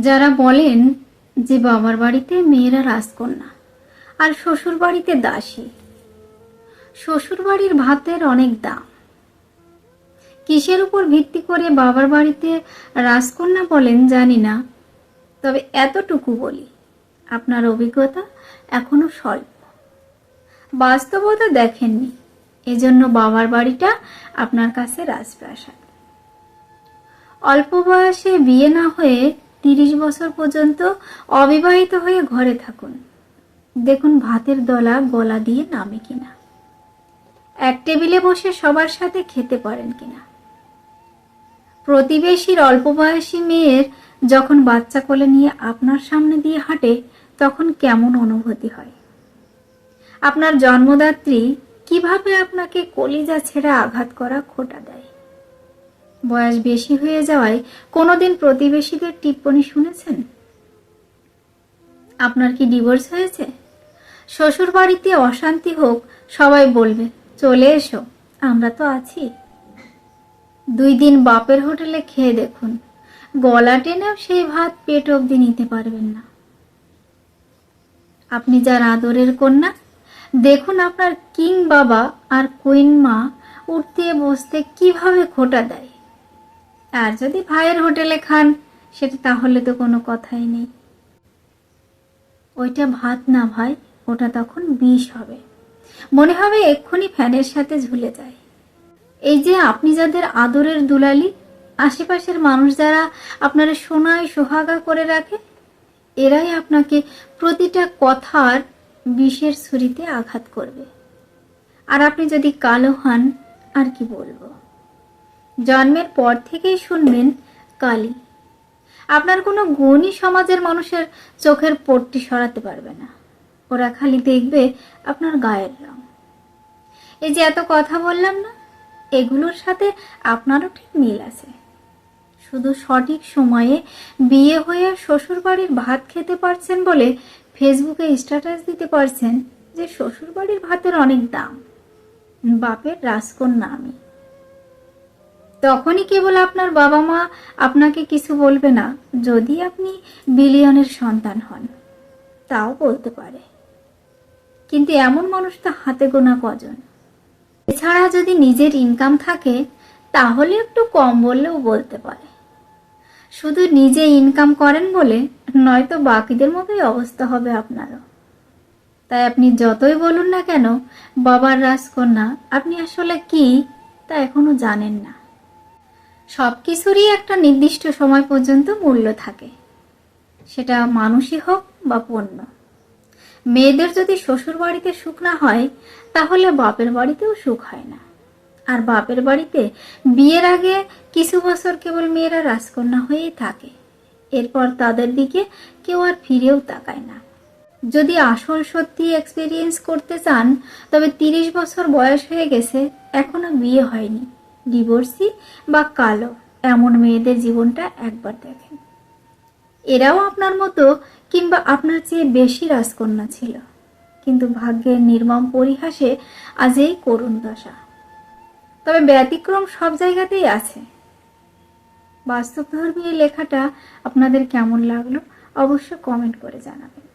যারা বলেন যে বাবার বাড়িতে মেয়েরা রাজকন্যা আর শ্বশুর বাড়িতে দাসী, শ্বশুর বাড়ির ভাতের অনেক দাম। কিসের উপর ভিত্তি করে বাবার বাড়িতে রাজকন্যা বলেন জানি না, তবে এতটুকু বলি, আপনার অভিজ্ঞতা এখনও স্বল্প। বাস্তবতা দেখেননি, এজন্য বাবার বাড়িটা আপনার কাছে রাজপ্রাসাদ। অল্প বয়সে বিয়ে না হয়ে তিরিশ বছর পর্যন্ত অবিবাহিত হয়ে ঘরে থাকুন। দেখুন ভাতের দলা গলা দিয়ে নামে কিনা। এক টেবিলে বসে সবার সাথে খেতে পারেন কিনা। প্রতিবেশীর অল্প বয়সী মেয়ের যখন বাচ্চা কোলে নিয়ে আপনার সামনে দিয়ে হাঁটে, তখন কেমন অনুভূতি হয়? আপনার জন্মদাত্রী কীভাবে আপনাকে কলিজা ছেড়ে আঘাত করা খোটা দেয়? বয়স বেশি হয়ে যাওয়ায় কোনোদিন প্রতিবেশীদের টিপ্পনি শুনেছেন? আপনার কি ডিভোর্স হয়েছে? শ্বশুর বাড়িতে অশান্তি হোক, সবাই বলবে, চলে এসো, আমরা তো আছি। দুই দিন বাপের হোটেলে খেয়ে দেখুন, গলা টেনেও সেই ভাত পেট অবধি নিতে পারবেন না। আপনি যার আদরের কন্যা, দেখুন আপনার কিং বাবা আর কুইন মা উঠতে বসতে কীভাবে খোটা দেয়। আর যদি ভাইয়ের হোটেলে খান, সেটা তাহলে তো কোনো কথাই নেই। ওইটা ভাত না ভাই, ওটা তখন বিষ হবে। মনে হবে এক্ষুনি ফ্যানের সাথে ঝুলে যায়। এই যে আপনি যাদের আদরের দুলালি, আশেপাশের মানুষ যারা আপনারা সোনায় সোহাগা করে রাখে, এরাই আপনাকে প্রতিটা কথার বিষের ছুরিতে আঘাত করবে। আর আপনি যদি কালো হন, আর কি বলব? জন্মের পর থেকেই শুনবেন কালি। আপনার কোনো গুণই সমাজের মানুষের চোখের পট্টি সরাতে পারবে না। ওরা খালি দেখবে আপনার গায়ের রং। এই যে এত কথা বললাম না, এগুলোর সাথে আপনারও ঠিক মিল আছে। শুধু সঠিক সময়ে বিয়ে হয়ে শ্বশুরবাড়ির ভাত খেতে পারছেন বলে ফেসবুকে স্ট্যাটাস দিতে পারছেন যে শ্বশুরবাড়ির ভাতের অনেক দাম। বাপের রাজকন্যা আমি। তখনই কেবল আপনার বাবা মা আপনাকে কিছু বলবে না, যদি আপনি বিলিয়নের সন্তান হন। তাও বলতে পারে। কিন্তু এমন মানুষ তো হাতে গোনা কজন। এছাড়া যদি নিজের ইনকাম থাকে, তাহলে একটু কম বললেও বলতে পারে। শুধু নিজে ইনকাম করেন বলে নয়তো বাকিদের মতোই অবস্থা হবে আপনারও। তাই আপনি যতই বলুন না কেন, বাবার রাজকন্যা আপনি আসলে কি তা এখনও জানেন না। সব কিছুরই একটা নির্দিষ্ট সময় পর্যন্ত মূল্য থাকে। সেটা মানুষই হোক বা পণ্য। মেয়েদের যদি শ্বশুর বাড়িতে সুখ না হয়, তাহলে বাপের বাড়িতেও সুখ হয় না। আর বাপের বাড়িতে বিয়ের আগে কিছু বছর কেবল মেয়েরা রাজকন্যা হয়েই থাকে। এরপর তাদের দিকে কেউ আর ফিরেও তাকায় না। যদি আসল সত্যি এক্সপিরিয়েন্স করতে চান, তবে তিরিশ বছর বয়স হয়ে গেছে, এখনও বিয়ে হয়নি। ডিভোর্সি বা কালো, এমন মেয়েদের জীবনটা একবার দেখেন। এরাও আপনার মতো কিংবা আপনার চেয়ে বেশি রাজকন্যা ছিল। কিন্তু ভাগ্যের নির্মম পরিহাসে আজ এই করুণ দশা। তবে ব্যতিক্রম সব জায়গাতেই আছে। বাস্তবধর্মী এই লেখাটা আপনাদের কেমন লাগল অবশ্য কমেন্ট করে জানাবেন।